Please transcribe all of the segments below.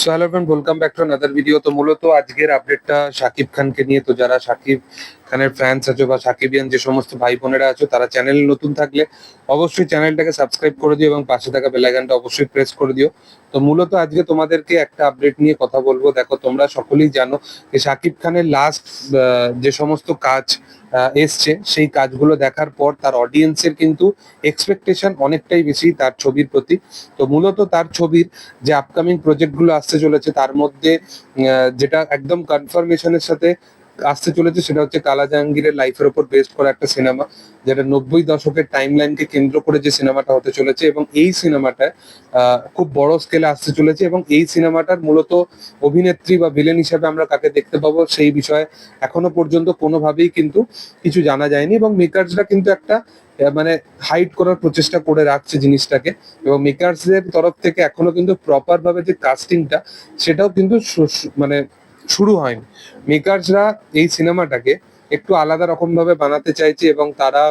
Hello friend welcome back to another video তো মূলত আজকের আপডেটটা শাকিব খানকে নিয়ে। তো যারা শাকিব খানের ফ্যান্স আছো বা শাকিবিয়ান যে সমস্ত ভাই বোনেরা আছো, তারা চ্যানেল নতুন থাকলে অবশ্যই চ্যানেলটাকে সাবস্ক্রাইব করে দিও এবং পাশে থাকা বেলাইকানটা অবশ্যই প্রেস করে দিও। তো মূলত আজকে তোমাদেরকে একটা আপডেট নিয়ে কথা বলব। দেখো, তোমরা সকলেই জানো যে শাকিব খানের লাস্ট যে সমস্ত কাজ এসছে, সেই কাজগুলো দেখার পর তার অডিয়েন্সের কিন্তু এক্সপেকটেশন অনেকটাই বেশি তার ছবির প্রতি। তো মূলত তার ছবির যে আপকামিং প্রজেক্টগুলো আসতে চলেছে। তার মধ্যে যেটা একদম কনফার্মেশনের সাথে আসতে চলেছে সেটা হচ্ছে কালা জাহাঙ্গীরের লাইফের উপর বেস্ট করা একটা সিনেমা যেটা নব্বই দশকের টাইম লাইনকে কেন্দ্র করে যে সিনেমাটা হতে চলেছে এবং এই সিনেমাটায় খুব বড় স্কেলে আসতে চলেছে এবং এই সিনেমাটার মূলত অভিনেত্রী বা ভিলেন হিসাবে আমরা কাকে দেখতে পাবো সেই বিষয়ে এখনও পর্যন্ত কোনোভাবেই কিন্তু কিছু জানা যায়নি এবং মেকার্সরা কিন্তু একটা মানে হাইড করার প্রচেষ্টা করে রাখছে জিনিসটাকে এবং মেকার্সদের তরফ থেকে এখনও কিন্তু প্রপার ভাবে যে কাস্টিংটা সেটাও কিন্তু মানে শুরু হয়নি। মেকার্সরা এই সিনেমাটাকে একটু আলাদা রকম ভাবে বানাতে চাইছে এবং তারা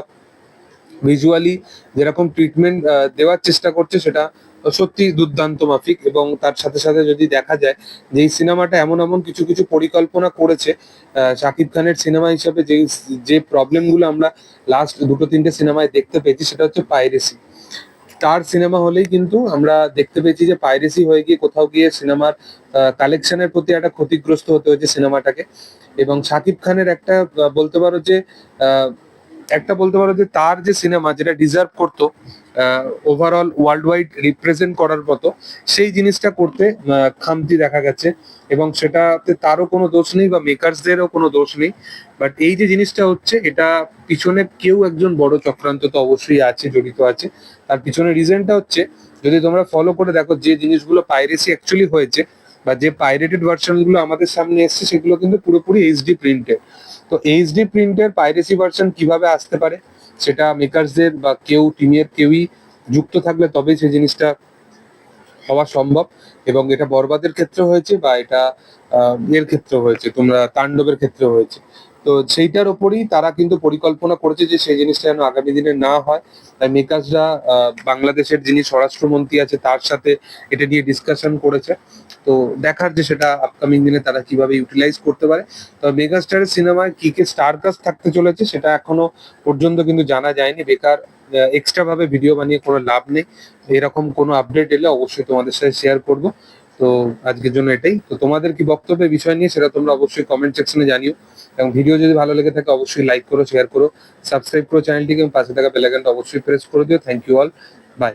ভিজুয়ালি যেরকম ট্রিটমেন্ট দেওয়ার চেষ্টা করছে সেটা সত্যি দুর্দান্ত মাফিক এবং তার সাথে সাথে যদি দেখা যায় যে এই সিনেমাটা এমন এমন কিছু কিছু পরিকল্পনা করেছে শাকিব খানের সিনেমা হিসেবে যে যে প্রবলেমগুলো আমরা লাস্ট দুটো তিনটে সিনেমায় দেখতে পেয়েছি সেটা হচ্ছে পাইরেসি স্টার সিনেমা হলেই কিন্তু আমরা দেখতে পেয়েছি যে পাইরেসি হয়ে গিয়ে কোথাও গিয়ে সিনেমার কালেকশনের প্রতি একটা ক্ষতিগ্রস্ত হতে হয়েছে সিনেমাটাকে। এবং সাকিব খানের একটা বলতে পারো যে একটা বলতে পারো যে তার যে সিনেমা যেটা ডিজার্ভ করতো ওভারঅল ওয়ার্ল্ড ওয়াইড রিপ্রেজেন্ট করার মতো, সেই জিনিসটা করতে খামতি দেখা গেছে এবং সেটাতে তারও কোনো দোষ নেই বা মেকার্সদেরও কোনো দোষ নেই। বাট এই যে জিনিসটা হচ্ছে, এটা পিছনে কেউ একজন বড় চক্রান্ত তো অবশ্যই আছে, জড়িত আছে। তার পিছনে রিজনটা হচ্ছে, যদি তোমরা ফলো করে দেখো যে জিনিসগুলো পাইরেসি অ্যাকচুয়ালি হয়েছে বা যে পাইরেটেড ভার্সনগুলো আমাদের সামনে এসছে, সেগুলো কিন্তু পুরোপুরি এইচডি প্রিন্টের তো এইচডি প্রিন্টের পাইরেসি ভার্সন কীভাবে আসতে পারে, সেটা মেকার্সদের বা কেউ টিমের কেউই যুক্ত থাকলে তবেই সেই জিনিসটা হওয়া সম্ভব। এবং এটা বরবাদের ক্ষেত্রে হয়েছে বা এটা এর ক্ষেত্রে হয়েছে, তোমরা তাণ্ডবের ক্ষেত্রে হয়েছে। তো সেইটার ওপরই তারা কিন্তু পরিকল্পনা করেছে যে সেই জিনিসটা যেন আগামী দিনে না হয়। তাই মেকার্সরা বাংলাদেশের যিনি স্বরাষ্ট্রমন্ত্রী আছে, তার সাথে এটা নিয়ে ডিসকাশন করেছে। তো দেখার যে সেটা আপকামিং দিনে তারা কীভাবে ইউটিলাইজ করতে পারে। তো মেগাস্টারের সিনেমায় কি কি স্টার কাস্ট থাকতে চলেছে সেটা এখনও পর্যন্ত কিন্তু জানা যায়নি। বেকার এক্সট্রা ভাবে ভিডিও বানিয়ে কোনো লাভ নেই। এরকম কোনো আপডেট এলে অবশ্যই তোমাদের সাথে শেয়ার করব। তো আজকের জন্য এটাই। তো তোমাদের কি বক্তব্য বিষয় নিয়ে সেটা তোমরা অবশ্যই কমেন্ট সেকশনে জানিও। এবং ভিডিও যদি ভালো লেগে থাকে, অবশ্যই লাইক করো শেয়ার করো সাবস্ক্রাইব করো চ্যানেলটিকে, এবং পাশে থাকা বেলাইকনটা অবশ্যই প্রেস করে দিও। Thank you all by